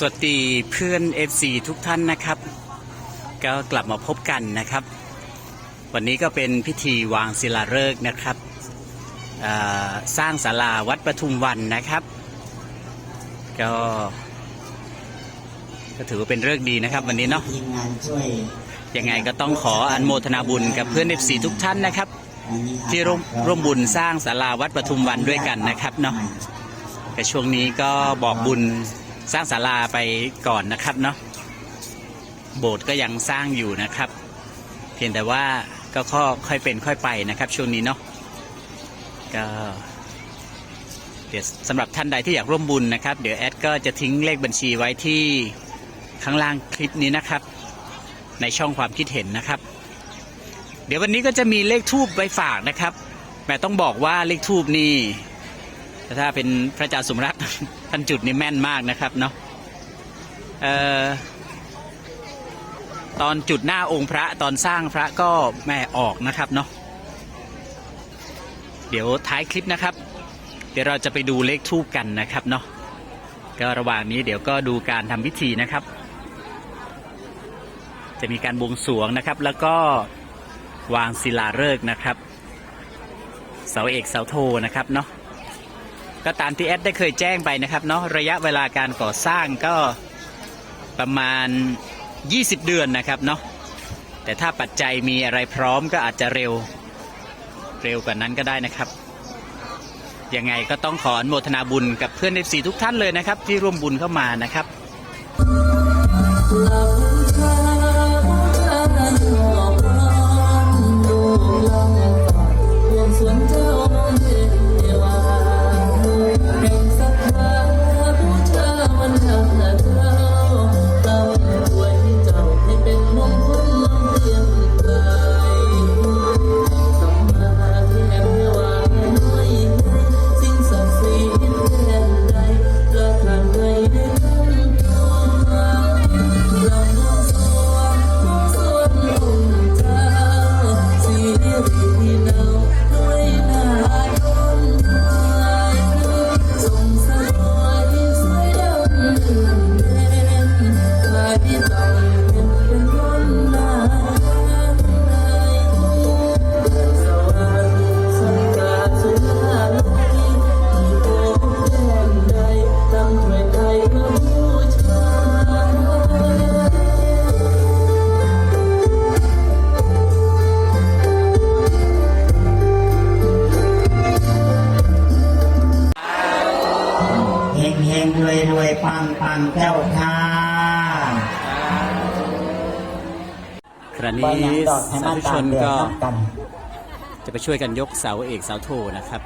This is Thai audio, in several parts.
สวัสดีเพื่อน FC ทุกท่านนะครับ ก็กลับมาพบกันนะครับ วันนี้ก็เป็นพิธีวางศิลาฤกษ์นะครับอ่าสร้างศาลาวัดปทุมวันนะครับ ก็ก็ถือว่าเป็นเรื่องดีนะครับ วันนี้เนาะทีมงานช่วยยังไงก็ต้องขออนโมทนาบุญกับเพื่อน FC ทุกท่านนะครับวันนี้ที่ร่วมร่วมบุญสร้างศาลาวัดปทุมวันด้วยกันนะครับเนาะแต่ช่วงนี้ก็บอกบุญ สร้างศาลาไปก่อนนะครับเนาะโบสถ์ก็ยังสร้างอยู่นะครับ เพียงแต่ว่าก็ค่อยเป็นค่อยไปนะครับช่วงนี้เนาะก็เดี๋ยวสำหรับท่านใดที่อยากร่วมบุญนะครับ เดี๋ยวแอดก็จะทิ้งเลขบัญชีไว้ที่ข้างล่างคลิปนี้นะครับ ในช่องความคิดเห็นนะครับ เดี๋ยววันนี้ก็จะมีเลขทูบไปฝากนะครับแต่ต้องบอกว่าเลขทูบนี่ แต่ถ้าเป็นพระอาจารย์สมรักท่านจุดนี่แม่นมากนะครับเนาะออตอนจุดหน้าองค์พระตอนสร้างพระก็แม่ออกนะครับเนาะเดี๋ยวท้ายคลิปนะครับ เดี๋ยวเราจะไปดูเลขทูบกันนะครับเนาะก็ระหว่างนี้เดี๋ยวก็ดูการทำพิธีนะครับ จะมีการบวงสรวงนะครับ แล้วก็วางศิลาฤกษ์นะครับ เสาเอกเสาโทนะครับเนาะ ก็ตามที่แอดได้เคยแจ้งไปนะครับเนาะระยะเวลาการก่อสร้างก็ประมาณ 20 เดือนนะครับเนาะแต่ถ้าปัจจัยมีอะไรพร้อมก็อาจจะเร็วเร็วกว่านั้นก็ได้นะครับยังไงก็ต้องขออนุโมทนาบุญกับเพื่อนเอฟซีทุกท่านเลยนะครับ ที่ร่วมบุญเข้ามานะครับ เจ้าค่ะคราวบ่นี้สาธุชนก็จะไปช่วยกันยกเสาเอกเสาโทนะครับ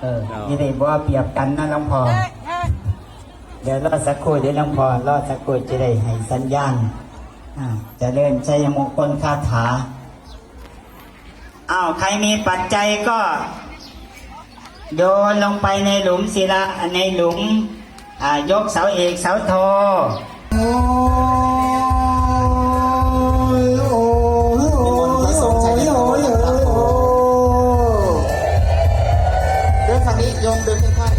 เออนี่ได้บ่าเปรียบกันนะหลวงพอเดี๋ยวรอสักครู่เดี๋ยวหลวงพอรอสักครู่จะได้ให้สัญญาณจะเริ่มใช้มงคลคาถาอ้าวใครมีปัจจัยก็ โยนลงไปในหลุมศิลาในหลุม อ่ายกเสาเอกเสาโทโอ้ยโอ้ยโอ้ยโอ้ยโอ้ยโอ้ยโอ้ยเดินฝั่งนี้โยมเดินค่อย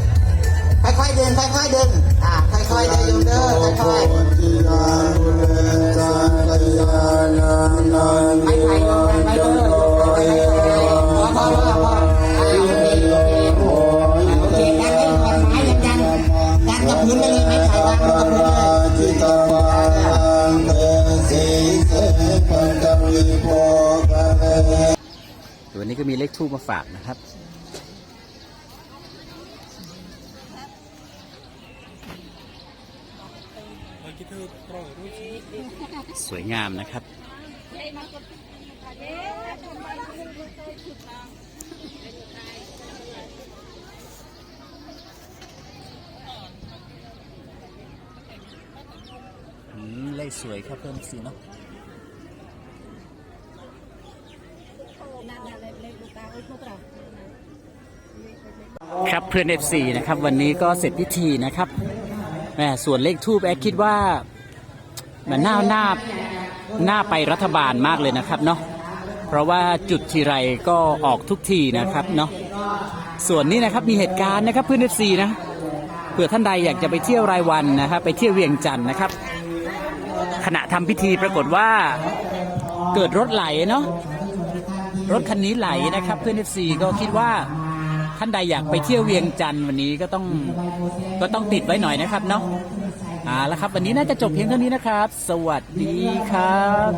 ๆค่อยๆเดินค่อยๆเดินอ่าค่อยๆเดินโยมเดินค่อยๆ วันนี้ก็มีเลขทูบมาฝากนะครับสวยงามนะครับ อืมเลขสวยครับเพิ่มสีเนาะครับเพื่อน FC นะครับวันนี้ก็เสร็จพิธีนะครับแหมส่วนเลขทูบแอดคิดว่ามันน่าหน่าหน่าไปรัฐบาลมากเลยนะครับเนาะเพราะว่าจุดทีไรก็ออกทุกทีนะครับเนาะส่วนนี้นะครับมีเหตุการณ์นะครับเพื่อน FC นะเผื่อท่านใดอยากจะไปเที่ยวรายวันนะครับไปเที่ยวเวียงจันทร์นะครับ ขณะทำพิธีปรากฏว่าเกิดรถไหลเนาะรถคันนี้ไหลนะครับ เพื่อนเอฟซีก็คิดว่าท่านใดอยากไปเที่ยวเวียงจันทร์วันนี้ก็ต้องก็ต้องติดไว้หน่อยนะครับเนาะอ่าแล้วครับ วันนี้น่าจะจบเพียงเท่านี้นะครับ สวัสดีครับ